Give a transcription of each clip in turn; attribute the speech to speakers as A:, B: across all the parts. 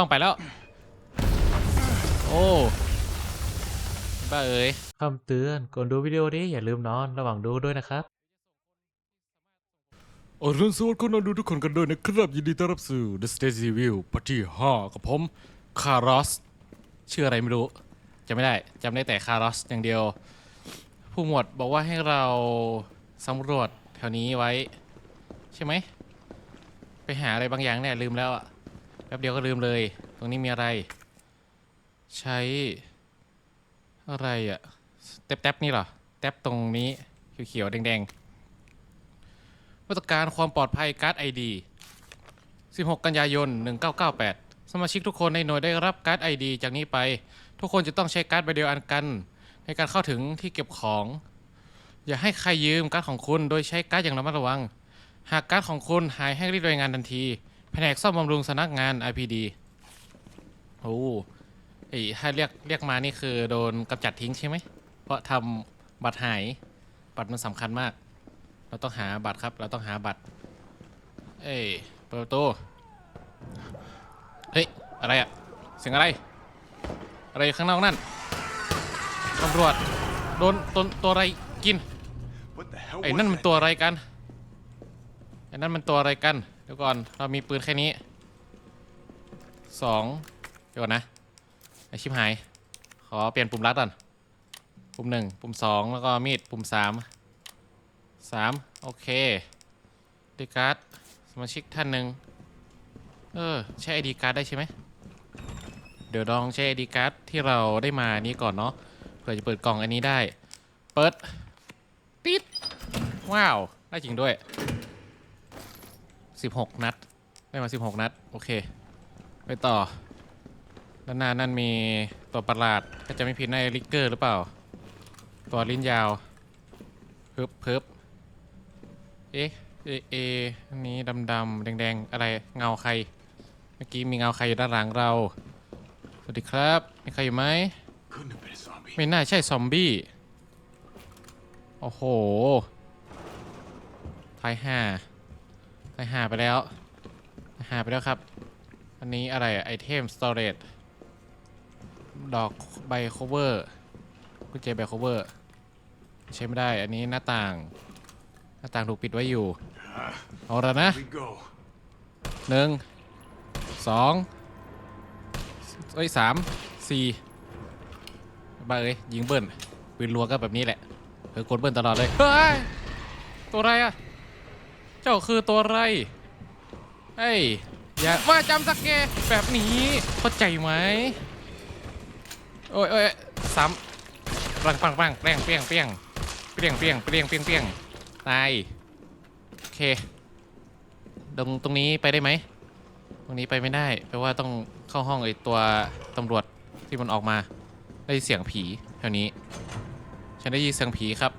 A: ต้องไปแล้ว โอ้บ้าเอ๋ย
B: คำเตือนก่อนดูวิดีโอนี้อย่าลืมนอนระหว่างดูด้วยนะครับ
A: อรุณสวัสดิ์คุณดูทุกคนกันด้วยนะครับ ยินดีต้อนรับสู่ The Stage Review ปาร์ที่5กับผมคารอสชื่ออะไรไม่รู้จำไม่ได้จำได้แต่คารอสอย่างเดียว ผู้หมวดบอกว่าให้เราสำรวจแถวนี้ไว้ ใช่ไหม ไปหาอะไรบางอย่างเนี่ยลืมแล้วอะ แป๊บเดียวก็ลืมเลย ตรงนี้มีอะไร ใช้ อะไรอะแท็บแท็บนี่เหรอ แท็บตรงนี้เขียวๆแดงๆมาตรการความปลอดภัยการ์ดไอดี16 กันยายน 1998 สมาชิกทุกคนในหน่วยได้รับการ์ดไอดีจากนี้ไป ทุกคนจะต้องใช้การ์ดใบเดียวอันกัน ในการเข้าถึงที่เก็บของ อย่าให้ใครยืมการ์ดของคุณ โดยใช้การ์ดอย่างระมัดระวัง หากการ์ดของคุณหายให้รีบรายงานทันที แผนกซ่อมบำรุงสำนักงาน IPD โอ้ไอ้ถ้าเรียกเรียกมานี่คือโดนกำจัดทิ้งใช่ไหม เพราะทำบัตรหาย บัตรมันสำคัญมาก เราต้องหาบัตรครับ เราต้องหาบัตร เอ้ยเปิดประตูเฮ้ย อะไรอะเสียงอะไร อะไรอยู่ข้างนอกนั่นตำรวจ โดนตนตัวอะไรกิน
C: What the hell
A: ไอ้
C: was
A: นั่นมัน
C: that?
A: ตัวอะไรกัน ไอ้นั่นมันตัวอะไรกันเดี๋ยวก่อนเรามีปืนแค่นี้สองเดี๋ยวก่อนนะไอชิบหาย ขอเปลี่ยนปุ่มลัดก่อนปุ่มหนึ่งปุ่มสองแล้วก็มีดปุ่มสามสามโอเคดีการ์ดสมาชิกท่านหนึ่งเออใช้ไอดีการ์ดได้ใช่ไหมเดี๋ยวลองใช้ไอดีการ์ดที่เราได้มานี้ก่อนเนาะเผื่อจะเปิดกล่องอันนี้ได้ เปิดติดว้าว ได้จริงด้วย 16 นัด ได้มา 16 นัด โอเค ไปต่อ ด้านหน้านั่นมีตัวประหลาดก็จะไม่ผิดในาลิกเกอร์หรือเปล่า ตัวลิ้นยาวเพิบเพิบเอ๊ะเอะเอะอันนี้ดำดำๆแดงแดงๆอะไรเงาใคร เมื่อกี้มีเงาใครอยู่ด้านหลังเรา สวัสดีครับ มีใครอยู่ไหม
C: Couldn't have been a zombie.
A: ไม่น่าใช่ซอมบี้ โอ้โหตายห่า ตายห่าไปแล้วตายห่าไปแล้วครับ อันนี้อะไรไอเทมสตอเรจดอกใบโคเวอร์กุญแจใบโคเวอร์ใช้ไม่ได้ อันนี้หน้าต่าง หน้าต่างถูกปิดไว้อยู่ เอาละนะหนึ่งสองเอ้ยสามสี่บ้าเอ้ยยิงเบิ้ลปืนรัวก็แบบนี้แหละเออกดเบิ้ลตลอดเลยเฮ้ยตัวอะไรอะ เจ้าคือตัวอะไรเอ้ย อย่ามาจำสเกแบบนี้เข้าใจไหมโอ้ยโอ้ยสามปังปังปังเปรี้ยงเปรี้ยงเปรี้ยงเปรี้ยงเปรี้ยงเปรี้ยงเปรี้ยงเปรี้ยงตายโอเค ตรงตรงนี้ไปได้ไหม ตรงนี้ไปไม่ได้แปลว่าต้องเข้าห้องไอ้ตัวตำรวจที่มันออกมา ได้เสียงผีแถวนี้ ฉันได้ยินเสียงผีครับ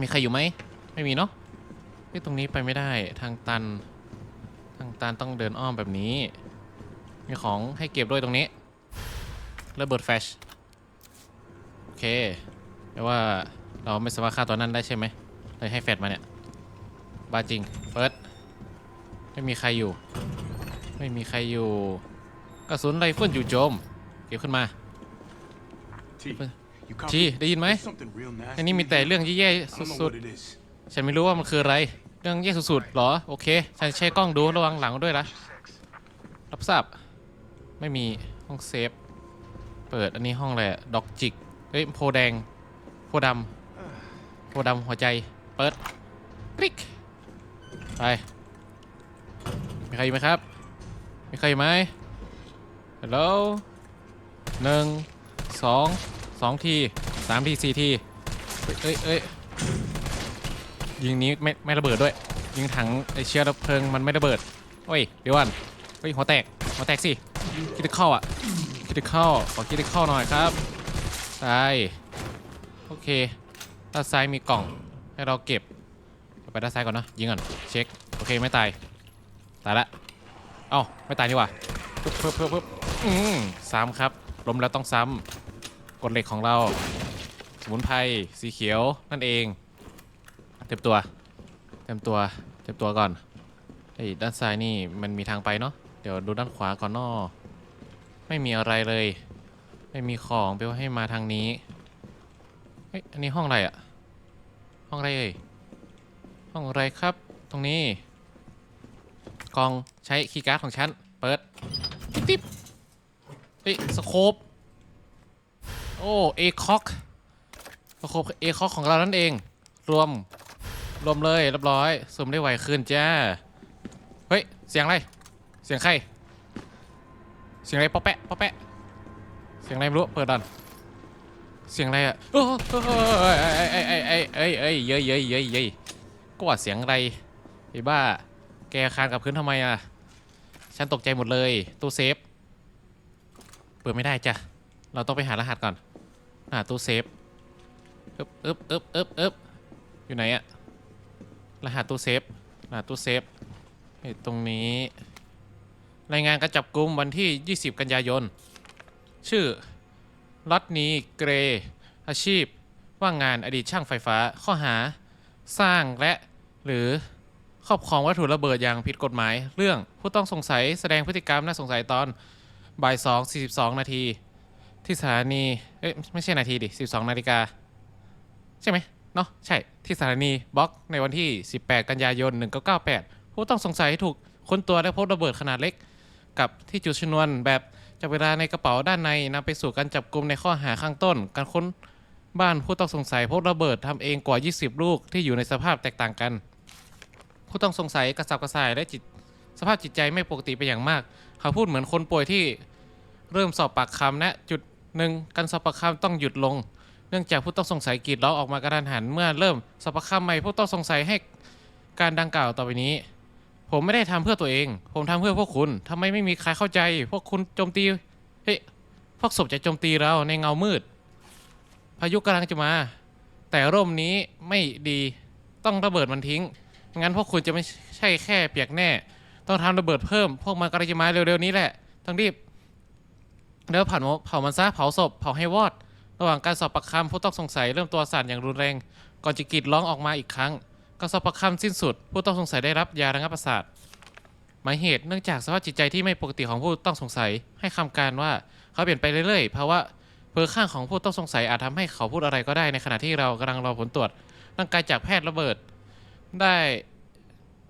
A: มีใครอยู่ไหม ไม่มีเนาะ เฮ้ยตรงนี้ไปไม่ได้ทางตัน ทางตันต้องเดินอ้อมแบบนี้ มีของให้เก็บด้วยตรงนี้ระเบิดแฟชโอเคแปลว่าเราไม่สามารถฆ่าตัวนั้นได้ใช่ไหมเลยให้แฟดมาเนี่ยบ้าจริงเปิดไม่มีใครอยู่ ไม่มีใครอยู่กระสุนไรเฟิลอยู่โจม เก็บขึ้นมา
C: T, you
A: ที
C: copy?
A: ได้ยินไหม
C: There's something real nasty
A: ในนี้มี
C: in
A: แต่
C: here.
A: เรื่องแย่
C: I
A: ๆ
C: don't know
A: สุด
C: what it is.
A: ๆ ฉันไม่รู้ว่ามันคืออะไร เรื่องแย่สุดๆหรอ โอเค ฉันใช้กล้องดูระวังหลังด้วยนะรับทราบ ไม่มีห้องเซฟ เปิดอันนี้ห้องอะไรดอกจิก เฮ้ย โพแดง โพดำ โพดำหัวใจ เปิด คลิก ไป มีใครอยู่ไหมครับ มีใครอยู่ไหมฮัลโหลหนึ่งสองสองทีสามทีสี่ที เอ้ยเอ้ย ยิงนี้ไม่ไม่ระเบิดด้วย ยิงถังไอเชื้อระเพลิงมันไม่ระเบิดเฮ้ยเดี๋ยวก่อนเฮ้ยหัวแตกหัวแตกสิคิดเข้าอะคิดเข้าขอคิดเข้าหน่อยครับตายโอเคด้านซ้ายมีกล่องให้เราเก็บไปด้านซ้ายก่อนนะยิงก่อนเช็คโอเคไม่ตายตายละเอ้าไม่ตายนี่ว่าปึ๊บปึ๊บปึ๊บปึ๊บอืมซ้ำครับล้มแล้วต้องซ้ำกดเหล็กของเรา สมุนไพรสีเขียวนั่นเอง เต็มตัว เต็มตัว เต็มตัวก่อนไอ้ด้านซ้ายนี่มันมีทางไปเนาะ เดี๋ยวดูด้านขวาก่อนนอไม่มีอะไรเลย ไม่มีของไปว่าให้มาทางนี้ เฮ้ย อันนี้ห้องอะไรอะห้องอะไรเอ่ย ห้องอะไรครับ ตรงนี้กองใช้คีย์การ์ดของฉัน เปิด ติ๊บติ๊บเฮ้ยสโคปโอ้ เอคอกสโคปเอคอกของเรานั่นเอง รวม รวมเลยเรียบร้อยซูมได้ไวขึ้นจ้า เฮ้ย เสียงอะไร เสียงใคร เสียงอะไรป๊อปแปะป๊อปแปะ เสียงอะไรไม่รู้ เปิดดันเสียงอะไรอะเอ้ยเอ้ยเอ้ยเอ้ยเอ้ยเอ้ยเย้ยเย้ยเย้ยเย้ยก็ว่าเสียงอะไรไอ้บ้า แกคานกับพื้นทำไมอะ ฉันตกใจหมดเลย ตู้เซฟ เปิดไม่ได้จ้ะ เราต้องไปหารหัสก่อน หาตู้เซฟ อึ๊บอึ๊บอึ๊บอึ๊บอึ๊บอยู่ไหนอะ รหัสตู้เซฟรหัสตู้เซฟไอ้ตรงนี้ รายงานการจับกลุ่มวันที่ 20 กันยายน ชื่อรัตนีเกรย์อาชีพ ว่างงานอดีตช่างไฟฟ้า ข้อหา สร้างและหรือครอบครองวัตถุระเบิดอย่างผิดกฎหมาย เรื่องผู้ต้องสงสัยแสดงพฤติกรรมน่าสงสัยตอนบ่ายสองสี่สิบสองนาที ที่สถานี เอ้ยไม่ใช่นาทีดิสิบสองนาฬิกา ใช่ไหม เนาะใช่ที่สถานีบล็อกในวันที่ 18 กันยายน 1998 ผู้ต้องสงสัยถูกค้นตัวและพบระเบิดขนาดเล็ก กับที่จุดชนวนแบบจับเวลาในกระเป๋าด้านในนำไปสู่การจับกลุ่มในข้อหาข้างต้น การค้นบ้านผู้ต้องสงสัยพบระเบิดทำเองกว่า 20 ลูกที่อยู่ในสภาพแตกต่างกัน ผู้ต้องสงสัยกระสับกระส่ายและจิตสภาพจิตใจไม่ปกติไปอย่างมาก เขาพูดเหมือนคนป่วยที่เริ่มสอบปากคำและจุดหนึ่งการสอบปากคำต้องหยุดลง เนื่องจากผู้ต้องสงสัยกรีดร้องออกมากระทันหันเมื่อเริ่มสอบปากคำใหม่ผู้ต้องสงสัยให้การดังกล่าวต่อไปนี้ ผมไม่ได้ทำเพื่อตัวเอง ผมทำเพื่อพวกคุณทำไมไม่มีใครเข้าใจ พวกคุณโจมตีเฮ้ยพวกศพจะโจมตีเราในเงามืด พายุกำลังจะมา แต่ร่มนี้ไม่ดีต้องระเบิดมันทิ้งงั้นพวกคุณจะไม่ใช่แค่เปียกแน่ ต้องทำระเบิดเพิ่ม พวกมันกำลังจะมาเร็วๆนี้แหละต้องรีบเดี๋ยวเผาเผามันซะเผาศพเผาให้วอด ระหว่างการสอบปากคำผู้ต้องสงสัยเริ่มตัวสั่นอย่างรุนแรง ก่อนจะกรีดร้องออกมาอีกครั้งการสอบปากคำสิ้นสุด ผู้ต้องสงสัยได้รับยาระงับประสาทหมายเหตุเนื่องจากสภาพจิตใจที่ไม่ปกติของผู้ต้องสงสัยให้คำการว่าเขาเปลี่ยนไปเรื่อยๆภาวะเพอข้างของผู้ต้องสงสัยอาจทำให้เขาพูดอะไรก็ได้ในขณะที่เรากำลังรอผลตรวจร่างกายจากแพทย์ระเบิด ได้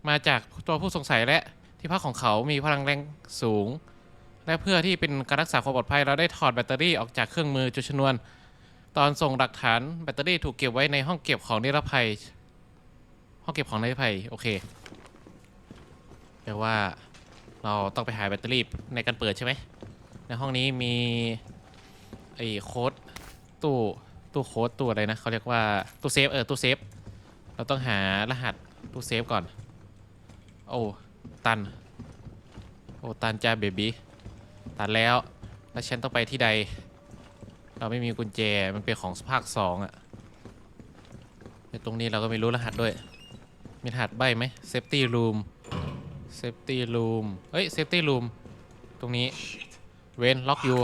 A: มาจากตัวผู้สงสัยและที่พักของเขามีพลังแรงสูง และเพื่อที่เป็นการรักษาความปลอดภัยเราได้ถอดแบตเตอรี่ออกจากเครื่องมือจุดชนวน ตอนส่งหลักฐานแบตเตอรี่ถูกเก็บไว้ในห้องเก็บของนิรภัย ห้องเก็บของนิรภัย โอเคแปลว่าเราต้องไปหาแบตเตอรี่ในการเปิดใช่ไหม ในห้องนี้มีไอ้โค้ดตู้ตู้โค้ดตู้อะไรนะเขาเรียกว่าตู้เซฟเออตู้เซฟ เราต้องหารหัสตู้เซฟก่อน โอ้ตัน โอ้ตันจ้าเบบี้ตันแล้ว แล้วฉันต้องไปที่ใด เราไม่มีกุญแจมันเป็นของภาคสองอะในตรงนี้เราก็ไม่รู้รหัสด้วย มีรหัสใบไหมเซฟตี้รูมเซฟตี้รูมเฮ้ยเซฟตี้รูมตรงนี้ เวนล็อกอยู่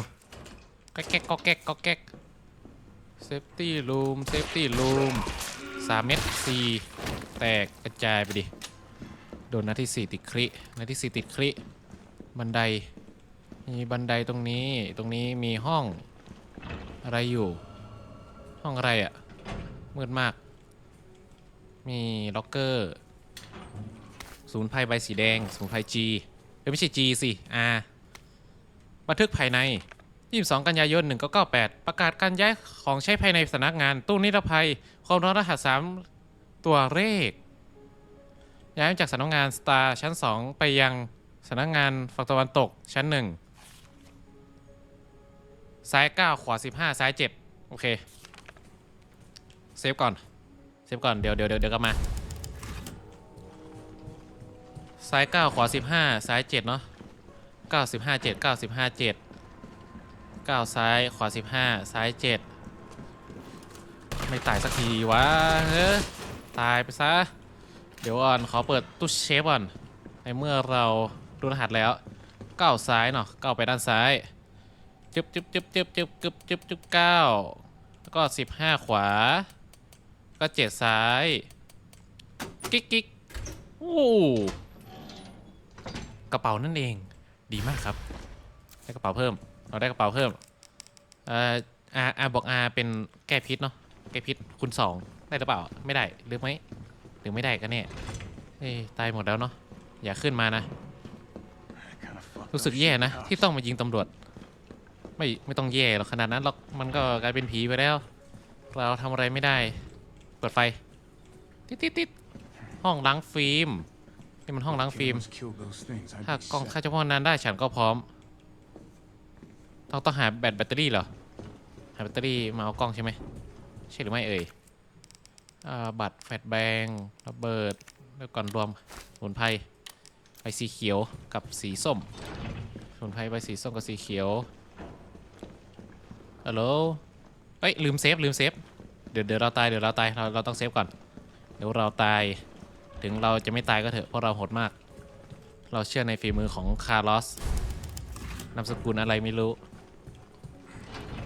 A: ก็แก๊กก็แก๊กก็แก๊กเซฟตี้รูมเซฟตี้รูมสามเม็ดสี่แตกกระจายไปดิ โดนนัดที่สี่ติดครินัดที่สี่ติดคริบันได มีบันไดตรงนี้ ตรงนี้มีห้อง อะไรอยู่ ห้องอะไรอะ่ะ มืดมาก มีล็อกเกอร์สมุนไพรใบสีแดงสมุนไพร G เอ้ยไม่ใช่ G สิ R บันทึกภายใน 22 กันยายน 1998 ประกาศการย้ายของใช้ภายในสำนักงาน ตู้นิรภัย ความร้อนรหัส 3 ตัวเลข ย้ายจากสำนักงานสตาร์ชั้น 2 ไปยังสำนักงานฝั่งตะวันตกชั้น 1 ซ้าย9ขวา15ซ้าย7โอเค เซฟก่อน เซฟก่อนเดี๋ยวเดี๋ยวเดี๋ยวเดี๋ยวกลับมา ซ้าย9ขวา15ซ้าย7เนาะ9 15 7 9 15 7 9ซ้ายขวา15ซ้าย7ไม่ตายสักทีวะเฮ้ตายไปซะ เดี๋ยวก่อนขอเปิดตู้เชฟก่อนในเมื่อเราดูรหัสแล้ว9ซ้ายเนาะ9ไปด้านซ้าย จึ๊บจึ๊บจึ๊บจึ๊บจึ๊บจึ๊บจึ๊บจึ๊บ9แล้วก็15ขวา ก็7ซ้าย กิ๊กกิ๊กโอ้กระเป๋านั่นเองดีมากครับ ได้กระเป๋าเพิ่ม เราได้กระเป๋าเพิ่มเอ่ออาอาบอกอาเป็นแก้พิษเนาะแก้พิษคูณสองได้หรือเปล่าไม่ได้หรือไหมหรือไม่ได้กันเนี่ยเอ้ตายหมดแล้วเนาะอย่าขึ้นมานะ รู้สึกแย่นะ ที่ต้องมายิงตำรวจ ไม่ไม่ต้องแย่หรอกขนาดนั้นหรอกมันก็กลายเป็นผีไปแล้ว เราทำอะไรไม่ได้ เปิดไฟ ติดติดติดห้องล้างฟิล์มนี่มันห้องล้างฟิล์ม ถ้ากล้อง
C: set.
A: ค่าเฉพาะนั้นได้ฉันก็พร้อม ต้องต้องหาแบตแบตเตอรี่เหรอ หาแบตเตอรี่มาเอากล้องใช่ไหมใช่หรือไม่เอ่ยอ่าบัตรแฟลชแบงระเบิดแล้วก่อนรวมสมุนไพรใบสีเขียวกับสีส้มสมุนไพรใบสีส้มกับสีเขียว ฮัลโหลเอ้ยลืมเซฟลืมเซฟ เดี๋ยวเดี๋ยวเราตายเดี๋ยวเราตายเราเราต้องเซฟก่อน เดี๋ยวเราตาย ถึงเราจะไม่ตายก็เถอะเพราะเราโหดมาก เราเชื่อในฝีมือของคาร์ลอส นามสกุลอะไรไม่รู้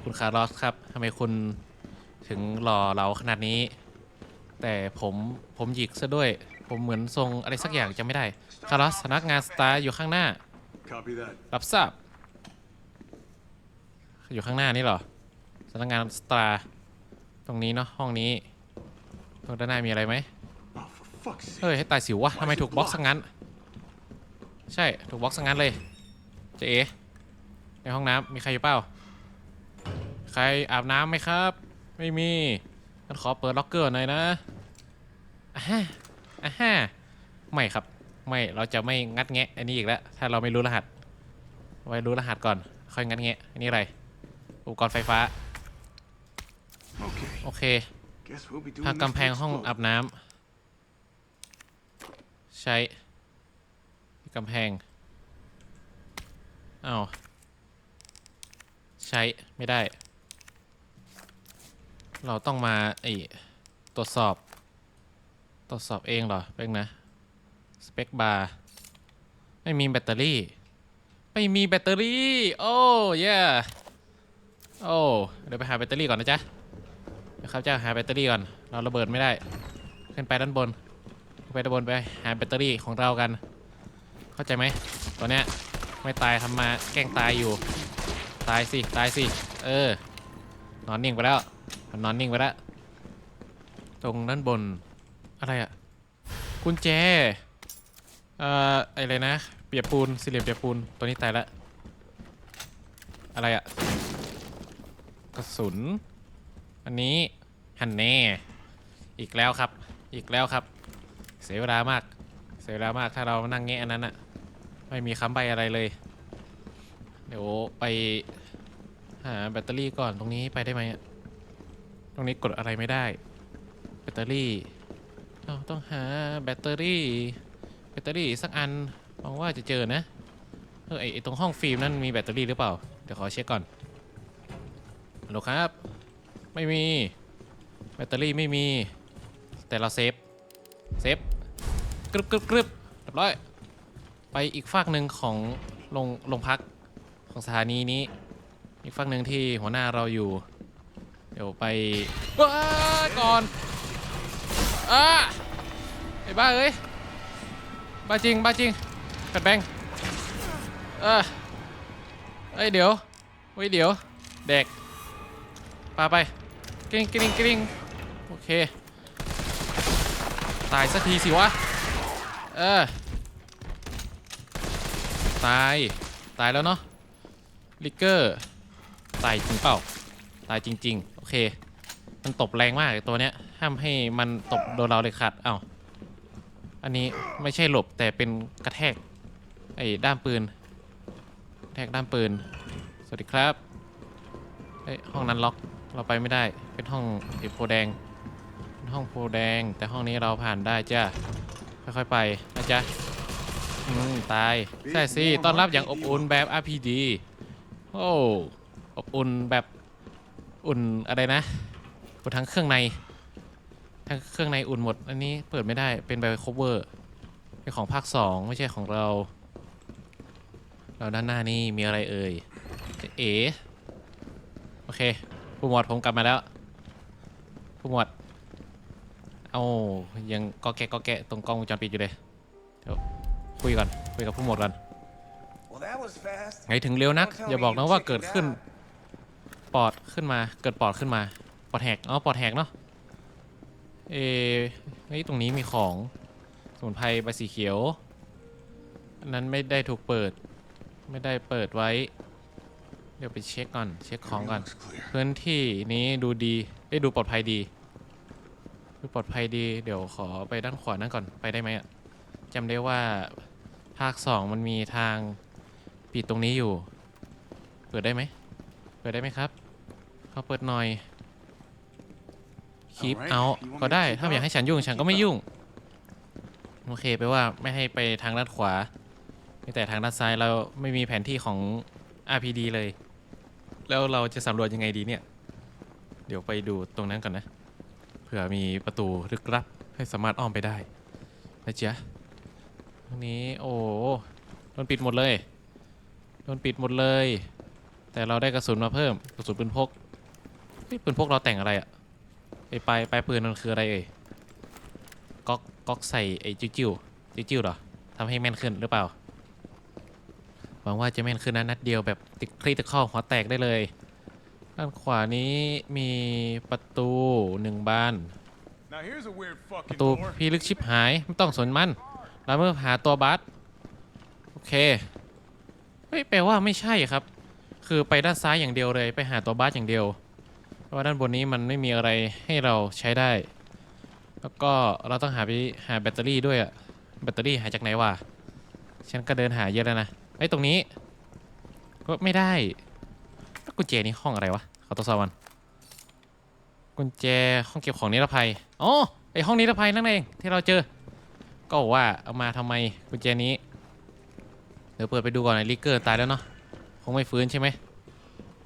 A: คุณคาร์ลอสครับทำไมคุณถึงหล่อเราขนาดนี้ แต่ผมผมหยิกซะด้วย ผมเหมือนทรงอะไรสักอย่างจะไม่ได้ คาร์ลอสพนักงานสตาร์อยู่ข้างหน้า
C: Copy that.
A: รับทราบ อยู่ข้างหน้านี่เหรอสำนักงานสตาร์ตรงนี้เนาะห้องนี้ตรงด้านหน้ามีอะไรไหมเฮ้ยให้ตายสิววะทำไมถูกบล็อกสังงั้น ใช่ถูกบล็อกสังงั้นเลยเจ๊เอในห้องน้ำมีใครอยู่เปล่า ใครอาบน้ำไหมครับ ไม่มีงั้นขอเปิดล็อกเกอร์หน่อยนะอ่าฮะอ่าฮะไม่ครับไม่เราจะไม่งัดแงะอันนี้อีกแล้วถ้าเราไม่รู้รหัส ไว้รู้รหัสก่อนค่อยงัดแงะอันนี้อะไร อุปกรณ์ไฟฟ้า โอเค
C: Guess we'll be doing
A: ทางกำแพงห้องอาบน้ำใช้กำแพงอ้าวใช้ไม่ได้ เราต้องมาไอตรวจสอบ ตรวจสอบเองเหรอเป็นนะ สเปคบาร์ไม่มีแบตเตอรี่ ไม่มีแบตเตอรี่ โอ้เย่ โอ้เดี๋ยวไปหาแบตเตอรี่ก่อนนะจ๊ะเดี๋ยวครับจะหาแบตเตอรี่ก่อน เราระเบิดไม่ได้ ขึ้นไปด้านบนไปด้านบนไปหาแบตเตอรี่ของเรากัน เข้าใจไหมตัวเนี้ยไม่ตายทำมาแกล้งตายอยู่ ตายสิตายสิเออนอนนิ่งไปแล้วมันนอนนิ่งไปแล้วตรงด้านบนอะไรอะกุญแจเอ่ออะไรนะ เปียกปูนสี่เหลี่ยมเปียกปูนตัวนี้ตายแล้วอะไรอะ กระสุน อันนี้ฮันแน่ อีกแล้วครับ อีกแล้วครับ เสียเวลามาก เสียเวลามากถ้าเรานั่งแงะอันนั้นอะไม่มีคำใบอะไรเลย เดี๋ยวไปหาแบตเตอรี่ก่อนตรงนี้ไปได้ไหมอะตรงนี้กดอะไรไม่ได้ แบตเตอรี่ต้องหาแบตเตอรี่ แบตเตอรี่สักอันหวังว่าจะเจอนะเออไอไอตรงห้องฟิล์มนั่นมีแบตเตอรี่หรือเปล่า เดี๋ยวขอเช็คก่อน ฮัลโหลครับ ไม่มี แบตเตอรี่ไม่มี แต่เราเซฟ เซฟกรึบกรึบกรึบเรียบร้อย ไปอีกฝากหนึ่งของโรงโรงพักของสถานีนี้ อีกฝากหนึ่งที่หัวหน้าเราอยู่ เดี๋ยวไปก่อนอ้าไอ้บ้าเอ้ย บ้าจริง บ้าจริงแฟดแบงเออเอ้ยเดี๋ยวเฮ้ยเดี๋ยว เด็ก ปาไปกริ๊งกริ๊งกริ๊งโอเค ตายสักทีสิวะ เออ ตาย ตายแล้วเนาะ ลิกเกอร์ ตายจริงเปล่า ตายจริง ๆ โอเค มันตบแรงมากไอตัวเนี้ย ห้ามให้มันตบโดนเราเลยขาดเอ้าอันนี้ไม่ใช่หลบแต่เป็นกระแทก ไอ้ด้ามปืน แทกด้ามปืน สวัสดีครับเฮ้ยห้องนั้นล็อก เราไปไม่ได้ เป็นห้องสีโพแดงเป็นห้องโพแดง แต่ห้องนี้เราผ่านได้จ้าค่อยๆไปนะจ๊ะอืมตาย ใช่สิต้อนรับอย่างอบอุ่นแบบ RPD โอ้ อบอุ่นแบบอุ่นอะไรนะอุ่นทั้งเครื่องใน ทั้งเครื่องในอุ่นหมด อันนี้เปิดไม่ได้ เป็นแบบ cover เป็นของภาค 2 ไม่ใช่ของเราแล้วด้านหน้านี่มีอะไรเอ่ย เอ๋ โอเค ผู้หมวดผมกลับมาแล้ว ผู้หมวด เอายังก็แกะก็แกะตรงกล้องวงจรปิดอยู่เลย เดี๋ยวคุยก่อนคุยกับผู้หมวดก่อน
D: Well, that was fast.
A: ไงถึงเร็วนัก
D: Don't tell
A: อย่า
D: me
A: บอก
D: you
A: นะว่า
D: chickened
A: เกิดขึ้น
D: out.
A: ปอดขึ้นมา เกิดปอดขึ้นมา ปอดแหกอ๋อปอดแหกเนาะ เอเฮ้ยตรงนี้มีของสมุนไพรใบสีเขียว อันนั้นไม่ได้ถูกเปิด ไม่ได้เปิดไว้ เดี๋ยวไปเช็คก่อน เช็คของก่อน
C: Looks clear.
A: พื้นที่นี้ดูดีเอ้ยดูปลอดภัยดี ดูปลอดภัยดี เดี๋ยวขอไปด้านขวานั่นก่อน ไปได้ไหมอะจำได้ว่าภาคสองมันมีทางปิดตรงนี้อยู่ เปิดได้ไหม เปิดได้ไหมครับเขาเปิดหน่อยคีป
C: Alright,
A: เอา
C: you want me
A: ก็
C: to
A: ได้
C: keep
A: ถ้าอยาก
C: out?
A: ให้ฉันยุ่ง ฉันก็ไม่
C: Keep out.
A: ยุ่ง โอเคแปลว่าไม่ให้ไปทางด้านขวา มีแต่ทางด้านซ้ายเราไม่มีแผนที่ของ RPD เลย แล้วเราจะสำรวจยังไงดีเนี่ย เดี๋ยวไปดูตรงนั้นก่อนนะ เผื่อมีประตูลึกลับให้สามารถอ้อมไปได้นะจ๊ะตรงนี้โอ้โดนปิดหมดเลย โดนปิดหมดเลย แต่เราได้กระสุนมาเพิ่ม กระสุนปืนพกปืนพกเราแต่งอะไรอะไอปลายปลายปืนมันคืออะไรเอ่ยก๊อกก๊อกใส่ไอ้จิ้วจิ้วจิ้วเหรอทำให้แม่นขึ้นหรือเปล่า วังว่าจะแม่นขึ้นนะนัดเดียวแบบติดคลิติคอหัวแตกได้เลย ด้านขวานี้มีประตูหนึ่งบาน
C: Now here's a weird
A: ประ
C: fucking
A: ตู
C: door.
A: พี่ลึกชิบหาย ไม่ต้องสนมัน เราเมื่อหาตัวบัสโอเคเฮ้ยแปลว่าไม่ใช่ครับ คือไปด้านซ้ายอย่างเดียวเลยไปหาตัวบัสอย่างเดียว เพราะว่าด้านบนนี้มันไม่มีอะไรให้เราใช้ได้ แล้วก็เราต้องหาไปหาแบตเตอรี่ด้วยอะแบตเตอรี่หาจากไหนวะฉันก็เดินหาเยอะแล้วนะ ไอ้ตรงนี้ก็ไม่ได้กุญแจนี่ห้องอะไรวะขอตรวสอบมันกุญแจห้องเก็บของนิรภัยอ๋อไอห้องนิรภัยนั่นเองที่เราเจอ ก็ว่าเอามาทำไมกุญแจนี้ เดี๋ยวเปิดไปดูก่อนไอลิกเกอร์ตายแล้วเนาะคงไม่ฟื้นใช่ไหม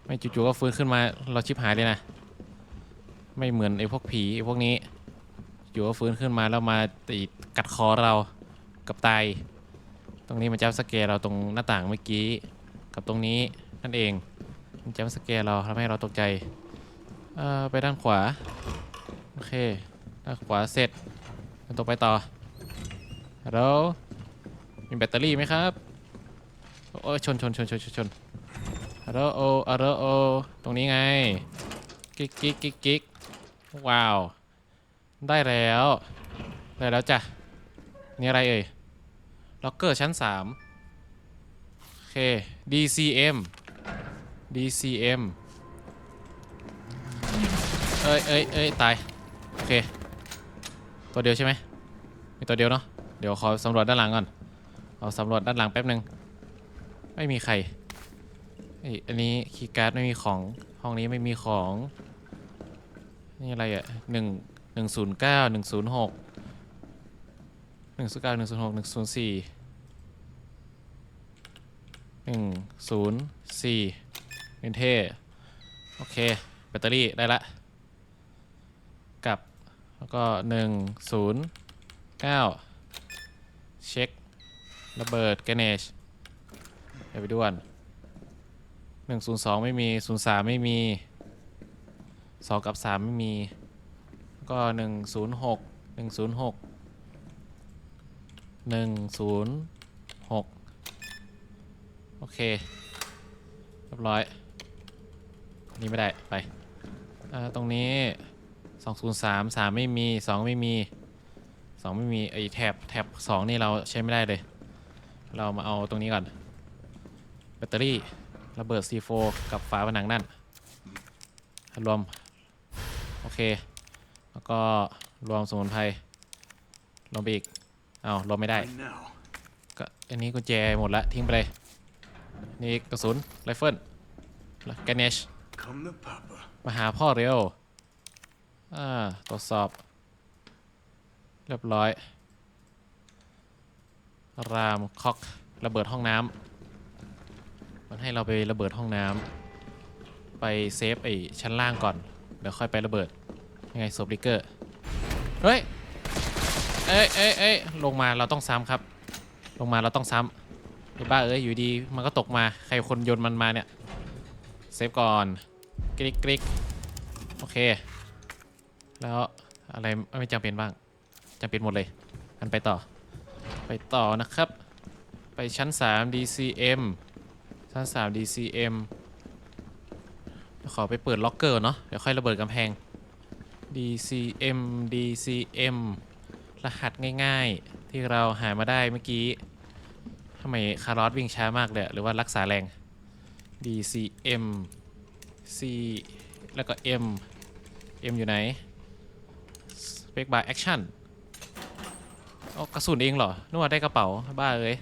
A: ไม่จู่ๆก็ฟื้นขึ้นมาเราชิบหายเลยนะไม่เหมือนไอพวกผีไอพวกนี้อยู่ก็ฟื้นขึ้นมาแล้วมาตีกัดคอเรากับตายต รงนี้มันจับสแกร์เราตรงหน้าต่างเมื่อกี้ กับตรงนี้นั่นเอง มันจับสแกร์เราทำให้เราตกใจเอ่อไปด้านขวา โอเค ด้านขวาเสร็จมันตรงไปต่อฮัลโหลมีแบตเตอรี่ไหมครับ โอ้ยชนชนชนชนชนชนฮัลโหลโอฮัลโหลโอตรงนี้ไง กิ๊กกิ๊กกิ๊กกิ๊กว้าว ได้แล้ว ได้แล้วจ้ะ นี่อะไรเอ่ย ล็อกเกอร์ชั้น 3 โอเค DCM DCM เอ้ยเอ้ยเอ้ยตาย โอเค ตัวเดียวใช่ไหมมีตัวเดียวเนาะ เดี๋ยวขอสำรวจด้านหลังก่อน เอาสำรวจด้านหลังแป๊บหนึ่งไม่มีใครเอ้ยอันนี้คีย์การ์ดไม่มีของ ห้องนี้ไม่มีของ นี่อะไรอะหนึ่งหนึ่งศูนย์เก้าหนึ่งศูนย์หก หนึ่งศูนย์เก้าหนึ่งศูนย์หกหนึ่งศูนย์สี่หนึ่งศูนย์สี่เนเท่โอเค แบตเตอรี่ได้ละกับ แล้วก็หนึ่งศูนย์เก้าเช็ค ระเบิดแกเนชเดี๋ยวไปดูกันหนึ่งศูนย์สองไม่มีศูนย์สามไม่มีสองกับสามไม่มี ก็หนึ่งศูนย์หกหนึ่งศูนย์หก หนึ่งศูนย์หกโอเค เรียบร้อย นี่ไม่ได้ ไป ตรงนี้สองศูนย์สามสามไม่มีสองไม่มีสองไม่มีไอแท็บแท็บสองนี่เราใช้ไม่ได้เลย เรามาเอาตรงนี้ก่อน แบตเตอรี่ระเบิด C4 กับฝาผนังนั่น รวม โอเค แล้วก็รวมสมุนไพรรวมไปอีก อ้าวรวมไม่ได้
C: And now,
A: ก็อันนี้กุญแจหมดละทิ้งไปเลย นี่กระสุนไรเฟิลแล้วแกเนช
C: come to Papa.
A: มาหาพ่อเร็ว อ่าตรวจสอบ เรียบร้อย รามคอกระเบิดห้องน้ำมันให้เราไประเบิดห้องน้ำไปเซฟไอ้ชั้นล่างก่อน เดี๋ยวค่อยไประเบิด ยังไงศพลิกเกอร์ เฮ้ย เอ้ยเอ้ยเอ้ยลงมาเราต้องซ้ำครับ ลงมาเราต้องซ้ำไอ้บ้าเอ้ยอยู่ดีมันก็ตกมาใครคนโยนมันมาเนี่ยเซฟก่อนกริกกริกโอเค แล้วอะไรไม่จำเป็นบ้างจำเป็นหมดเลยกันไปต่อ ไปต่อนะครับ ไปชั้น 3 DCM ชั้น 3 DCM ขอไปเปิดล็อกเกอร์เนาะเดี๋ยวค่อยระเบิดกำแพง DCM DCM รหัสง่ายๆ ที่เราหามาได้เมื่อกี้ทำไมคาร์ลอสวิ่งช้ามากเลยหรือว่ารักษาแรง DCM C แล้วก็ M M อยู่ไหน Spec by Action เอกระสุนเองเหรอนึกว่าได้กระเป๋าบ้าเอ้ย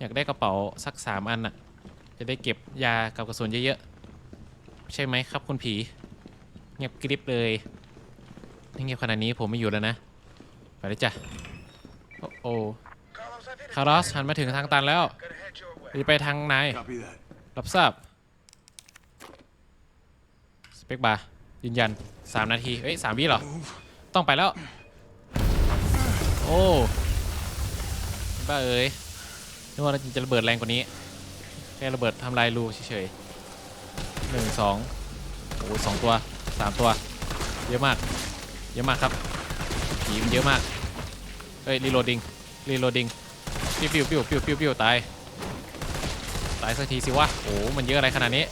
A: อยากได้กระเป๋าสักสามอันน่ะ จะได้เก็บยากับกระสุนเยอะๆ ใช่ไหมครับคุณผี เงียบกริบเลยเงียบขนาดนี้ผมไม่อยู่แล้วนะ เลยจ้ะ โอ้โอคาร์ลอสหันมาถึงทางตันแล้วจะไปทางไหน
C: Copy that.
A: รับทราบ สเปกบาร์ยืนยัน 3 นาที เอ้ยสามวิเหรอ ต้องไปแล้ว โอ้บ้าเอ้ยนึกว่าจะระเบิดแรงกว่านี้ แค่ระเบิดทำลายรูเฉยๆหนึ่งสองโอ้ยสองตัวสามตัว เยอะมาก เยอะมากครับผีมันเยอะมาก เฮ้ยรีโหลดดิ้งรีโหลดดิ้งปิ้วปิ้วปิ้วปิ้วปิ้วปิ้วตายตายสักทีสิวะโอ้มันเยอะอะไรขนาดนี้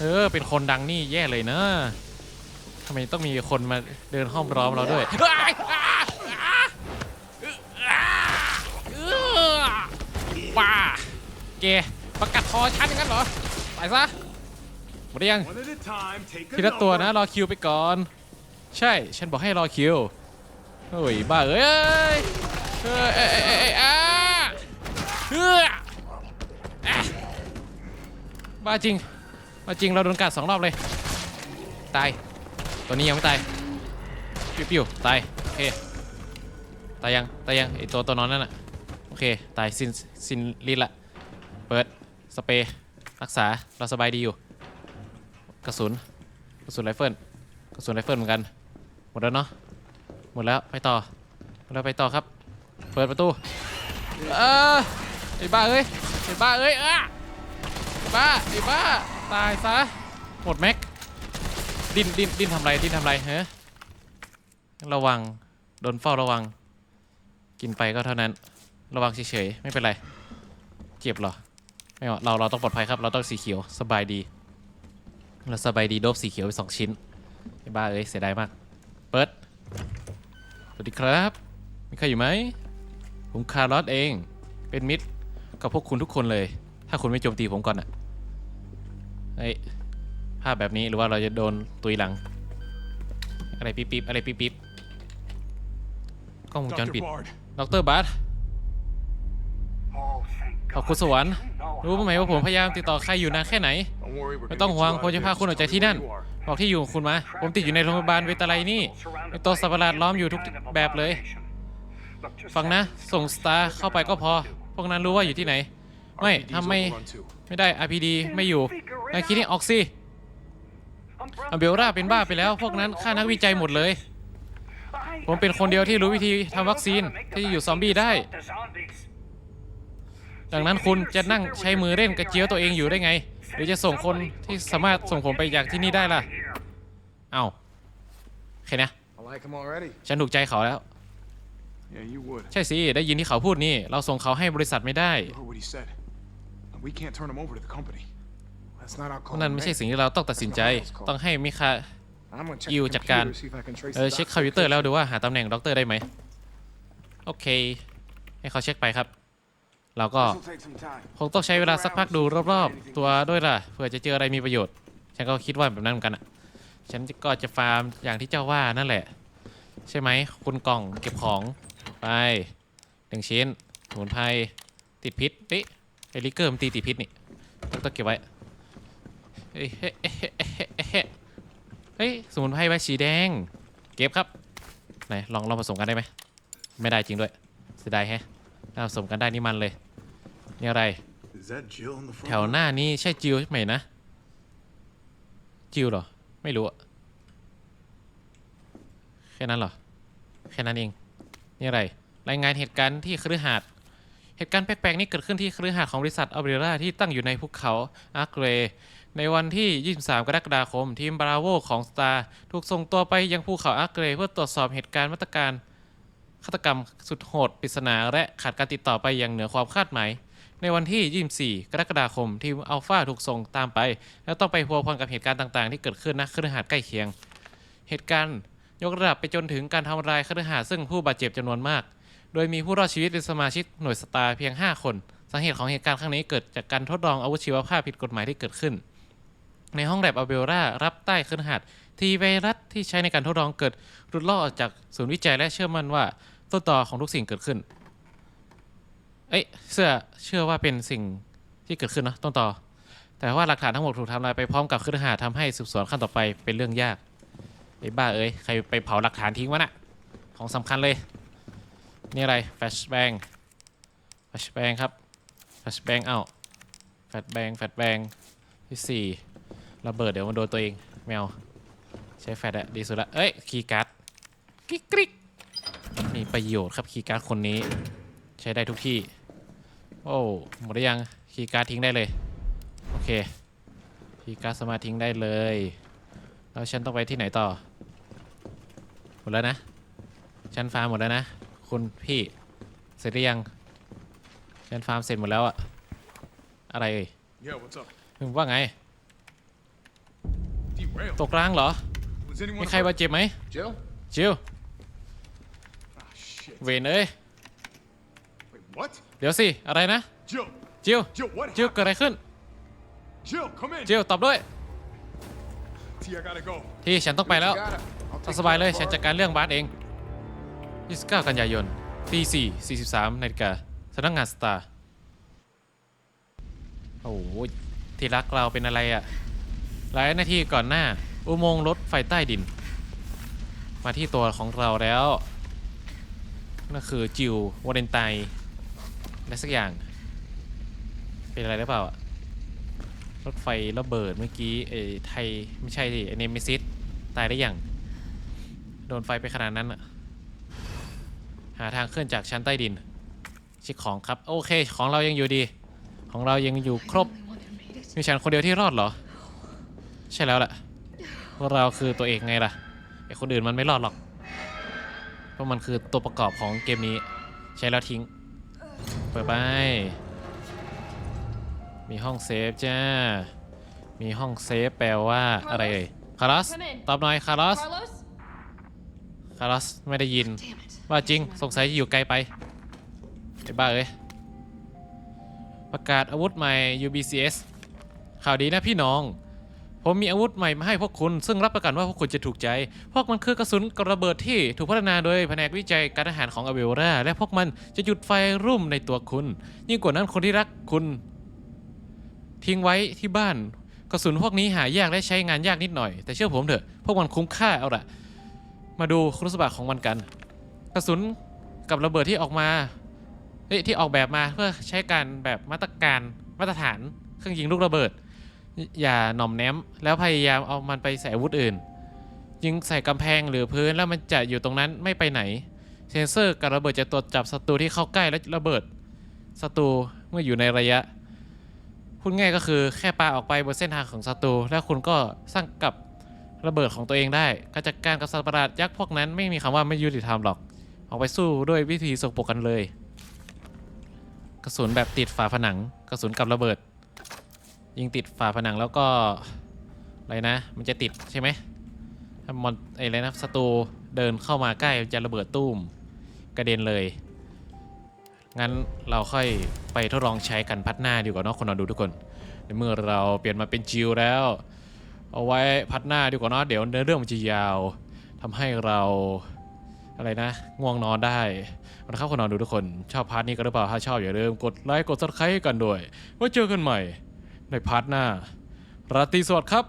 A: เออเป็นคนดังนี่แย่เลยนะทำไมต้องมีคนมาเดินห้อมล้อมเราด้วยว้าเกประกัดคอฉันงั้นเหรอไปซะหมดยังทีละตัวนะรอคิวไปก่อน ใช่ ฉันบอกให้รอคิวเฮ้ยบ้าเอ้ย เอ้ยเอ้ยเอ้ยเอออ่าเฮ้ยอะบ้าจริงบ้าจริงเราโดนกัดสองรอบเลย ตาย ตัวนี้ยังไม่ตาย ปิ้วปิ้วตาย โอเค ตายยัง ตายยังไอตัวตัวนอนนั่นน่ะ โอเค ตายสินสินลิ้นละ เปิด สเปรย์ รักษา เราสบายดีอยู่ กระสุน กระสุนไรเฟิล กระสุนไรเฟิลเหมือนกัน หมดแล้วเนาะ หมดแล้ว ไปต่อเราไปต่อครับ เปิดประตู เออไอ้บ้าเอ้ยไอ้บ้าเอ้ยอะบ้าไอ้บ้าตายซะหมดแม็กดิ้นดิ้นดิ้นทำไรดิ้นทำไรเฮ้ระวังโดนเฝ้าระวัง กินไปก็เท่านั้น ระวังเฉยๆไม่เป็นไรเจ็บหรอไม่เอเราเราต้องปลอดภัยครับ เราต้องสีเขียวสบายดีเราสบายดีโดบสีเขียวไปสองชิ้นไอ้บ้าเอ้ยเสียดายมาก เปิดสวัสดีครับ มีใครอยู่ไหม ผมคาร์ลอสเอง เป็นมิตรกับพวกคุณทุกคนเลย ถ้าคุณไม่โจมตีผมก่อนอะเฮ้ยภาพแบบนี้หรือว่าเราจะโดนตุยหลัง อะไรปิ๊บปิ๊บอะไรปิ๊บปิ๊บกล้องวงจร
C: Dr.
A: ปิด
C: Bard.
A: ดรบัสขอบคุณสวรรค์ รู้ไหมว่าผมพยายามติดต่อใครอยู่นานแค่ไหน
C: Don't worry, we're
A: ไม่
C: gonna
A: ต้อง
C: get
A: ห่วง
C: you out
A: ผม
C: of
A: จะพา
C: this
A: คุณออกจาก
C: just
A: ที่นั่น
C: where you are.
A: บอกที่อยู่ของคุณมา ผมติดอยู่ในโรงพยาบาลเวทไลนี่มีตัวสัตว์ประหลาดล้อมอยู่ทุกแบบเลย ฟังนะ ส่งสตาร์เข้าไปก็พอ พวกนั้นรู้ว่าอยู่ที่ไหน ไม่
C: RPD's
A: ทำไม่
C: overrun too.
A: ไม่ได้ RPD ไม่อยู่นายคิดนี่ออกสิอัมเบลราเป็นบ้าไปแล้ว พวกนั้นฆ่านักวิจัยหมดเลย ผมเป็นคนเดียวที่รู้วิธีทำวัคซีนที่จะอยู่ซอมบี้ได้ ดังนั้นคุณจะนั่งใช้มือเล่นกระเจียวตัวเองอยู่ได้ไง หรือจะส่งคนที่สามารถส่งผมไปจากที่นี่ได้ล่ะ เอ้าโอเคนะ
C: I like him already.
A: ฉันถูกใจเขาแล้ว
C: Yeah, you would.
A: ใช่สิ ได้ยินที่เขาพูดนี่ เราส่งเขาให้บริษัทไม่ได้
C: You heard what he said. We can't turn him over to the company. That's not our
A: เพ
C: call.
A: ราะนั่นไม่ใช่สิ่งที่เราต้องตัดสินใจ ต้องให้มิคา
C: I'm gonna check
A: อิว
C: the
A: จัดการ
C: computer, see if I can trace
A: เอ
C: the
A: อ เช็ค
C: doctor's
A: คอมพิวเตอร์แล้ว
C: location.
A: ดูว่าหาตำแหน่งด็อกเตอร์ได้ไหม โอเค ให้เขาเช็คไปครับ เราก็
C: This'll take some time.
A: คงต้องใช้เวลาสักพักดูรอบๆ ตัวด้วยล่ะเผื่อจะเจออะไรมีประโยชน์ ฉันก็คิดว่าแบบนั้นเหมือนกันอะ ฉันก็จะฟาร์มอย่างที่เจ้าว่านั่นแหละ ใช่ไหมคุณกล่องเก็บของ ไปหนึ่งชิ้นสมุนไพรติดพิษเอ๊ะไอลิเกอร์มันตีติดพิษนี่ต้องต้องเก็บไว้เฮ้ยเฮ้ยเฮ้ยเฮ้ยเฮ้ยเฮ้ยเฮ้ยสมุนไพรใบสีแดง เก็บครับไหนลองลองผสมกันได้ไหมไม่ได้จริงด้วยเสียดายแฮะถ้าผสมกันได้นี่มันเลยนี่อะไร แถวหน้านี้ใช่จิวไหมนะ จิวเหรอ ไม่รู้อะแค่นั้นเหรอ แค่นั้นเอง นี่อะไร รายงานเหตุการณ์ที่คฤหาสน์เหตุการณ์แปลกๆนี้เกิดขึ้นที่คฤหาสน์ของบริษัทอัลเบร่าที่ตั้งอยู่ในภูเขาอาร์เกรในวันที่ 23 กรกฎาคม ทีมบราโวของสตาร์ถูกส่งตัวไปยังภูเขาอาร์เกรเพื่อตรวจสอบเหตุการณ์มาตรการฆาตกรรมสุดโหดปริศนาและขาดการติดต่อไปอย่างเหนือความคาดหมาย ในวันที่ 24 กรกฎาคม ทีมอัลฟาถูกส่งตามไป แล้วต้องไปพัวพันกับเหตุการณ์ต่างๆ ที่เกิดขึ้นณคฤหาสน์ใกล้เคียง เหตุการณ์ ยกระดับไปจนถึงการทำลายคฤหาสน์ซึ่งผู้บาดเจ็บจำนวนมาก โดยมีผู้รอดชีวิตเป็นสมาชิกหน่วยสตาร์เพียง 5 คน สาเหตุของเหตุการณ์ครั้งนี้เกิดจากการทดลองอาวุธชีวภาพผิดกฎหมายที่เกิดขึ้น ในห้องแลบอเบลรารับใต้คฤหาสน์ทีไวรัสที่ใช้ในการทดลองเกิดหลุดลอกออกจากศูนย์วิจัยและเชื่อมั่นว่าต้นตอของทุกสิ่งเกิดขึ้น เอ้ยเชื่อเชื่อว่าเป็นสิ่งที่เกิดขึ้นนะต้นตอแต่ว่าหลักฐานทั้งหมดถูกทำลายไปพร้อมกับคฤหาสน์ทำให้สืบสวนขั้นต่อไปเป็นเรื่องยาก ไอ้บ้าเอ้ย ใครไปเผาหลักฐานทิ้งวะน่ะ ของสำคัญเลย นี่อะไร แฟชแบง แฟชแบงครับ แฟชแบงเอาแฟชแบง แฟชแบงที่สี่ระเบิดเดี๋ยวมันโดนตัวเอง แมว ใช้แฟชอะดีสุดละ เอ้ย คีย์การ์ดกริ๊กกริ๊กมีประโยชน์ครับคีย์การ์ดคนนี้ ใช้ได้ทุกที่ โอ้ หมดหรือยัง คีย์การ์ดทิ้งได้เลย โอเค คีย์การ์ดสามารถทิ้งได้เลย แล้วฉันต้องไปที่ไหนต่อ หมดแล้วนะ ฉันฟาร์มหมดแล้วนะ คุณพี่เสร็จหรือยัง ฉันฟาร์มเสร็จหมดแล้วอะอะไรเอ่ย
C: Yeah, what's up?
A: มึงว่าไง
C: Derailed.
A: ตกรางเหรอ
C: Was anyone
A: มีใคร
C: hurt?
A: บาดเจ็บไหม
C: Jill?
A: จิว
C: Ah, shit.
A: เวนเอ้ย
C: Wait, what?
A: เดี๋ยวสิ อะไรนะ
C: Jill,
A: จิว
C: Jill, what
A: จิว
C: happened?
A: เกิดอะไรขึ้น
C: Jill, come in.
A: จิวตอบด้วย ที่ฉันต้องไปแล้ว
C: You got it. I'll
A: ตาม
C: take
A: สบาย
C: care
A: เลย
C: of
A: ฉัน
C: Bart.
A: จัดการเรื่องบาสเอง29กันยายนตี4 43นาฬิกาสำนักงานสตาร์โอ้โหที่รักเราเป็นอะไรอะ่ะหลายนาทีก่อนหน้า อุโมงค์รถไฟใต้ดิน มาที่ตัวของเราแล้วนั่นคือจิววอร์เรนไตน์และสักอย่าง เป็นอะไรหรือเปล่าอะ รถไฟระเบิดเมื่อกี้เอ้ยไทยไม่ใช่ดิเนมิซิสตายได้อยังโดนไฟไปขนาดนั้นอะหาทางเคลื่อนจากชั้นใต้ดินเช็คของครับ โอเค ของเรายังอยู่ดี ของเรายังอยู่ครบมีฉันคนเดียวที่รอดเหรอ ใช่แล้วแหละพวกเราคือตัวเอกไงล่ะไอคนอื่นมันไม่รอดหรอกเพราะมันคือตัวประกอบของเกมนี้ ใช้แล้วทิ้ง เปิดไป มีห้องเซฟจ้า มีห้องเซฟแปลว่าอะไรเอ่ยคาร์ลอส
D: Come in
A: ตอบหน่อยคาร์ลอส
D: Carlos?
A: คาร์ลอสไม่ได้ยิน
D: Damn it.
A: ว่าจริง สงสัยจะอยู่ไกลไปไอ้บ้าเอ้ย ประกาศอาวุธใหม่ UBCS ข่าวดีนะพี่น้อง ผมมีอาวุธใหม่มาให้พวกคุณ ซึ่งรับประกันว่าพวกคุณจะถูกใจ พวกมันคือกระสุนกระเบิดที่ถูกพัฒนาโดยแผนกวิจัยการทหารของอเวลราและพวกมันจะหยุดไฟรุ่มในตัวคุณ ยิ่งกว่านั้นคนที่รักคุณ ทิ้งไว้ที่บ้านกระสุนพวกนี้หายากและใช้งานยากนิดหน่อย แต่เชื่อผมเถอะพวกมันคุ้มค่าเอาละมาดูคุณสมบัติของมันกัน กระสุนกับระเบิดที่ออกมาเอ้ยที่ออกแบบมาเพื่อใช้การแบบมาตรการมาตรฐานเครื่องยิงลูกระเบิด อย่าหน่อมแนมแล้วพยายามเอามันไปใส่อาวุธอื่น ยิงใส่กำแพงหรือพื้นแล้วมันจะอยู่ตรงนั้นไม่ไปไหน เซนเซอร์กับระเบิดจะตรวจจับศัตรูที่เข้าใกล้และระเบิดศัตรูเมื่ออยู่ในระยะ พูดง่ายก็คือแค่ปาออกไปบนเส้นทางของศัตรูแล้วคุณก็สร้างกับระเบิดของตัวเองได้การจัดการกับสัตว์ประหลาดยักษ์พวกนั้นไม่มีคำว่าไม่ยุติธรรมหรอก ออกไปสู้ด้วยวิธีสกปรกกันเลย กระสุนแบบติดฝาผนัง กระสุนกับระเบิด ยิงติดฝาผนังแล้วก็อะไรนะ มันจะติดใช่ไหมถ้ามอนไอ้อะไรนะศัตรูเดินเข้ามาใกล้จะระเบิดตุ้มกระเด็นเลย งั้นเราค่อยไปทดลองใช้กันพัดหน้าดีกว่าเนาะคนนอนดูทุกคน ในเมื่อเราเปลี่ยนมาเป็นจิวแล้ว เอาไว้พัดหน้าดีกว่าเนาะเดี๋ยวเนื้อเรื่องมันจะยาวทำให้เราอะไรนะ ง่วงนอนได้เอาละครับคนนอนดูทุกคน ชอบพาร์ทนี้กันหรือเปล่าถ้าชอบอย่าลืมกดไลค์กดซับสไครต์กันด้วยไว้เจอกันใหม่ ในพาร์ทหน้า ราตรีสวัสดิ์ครับ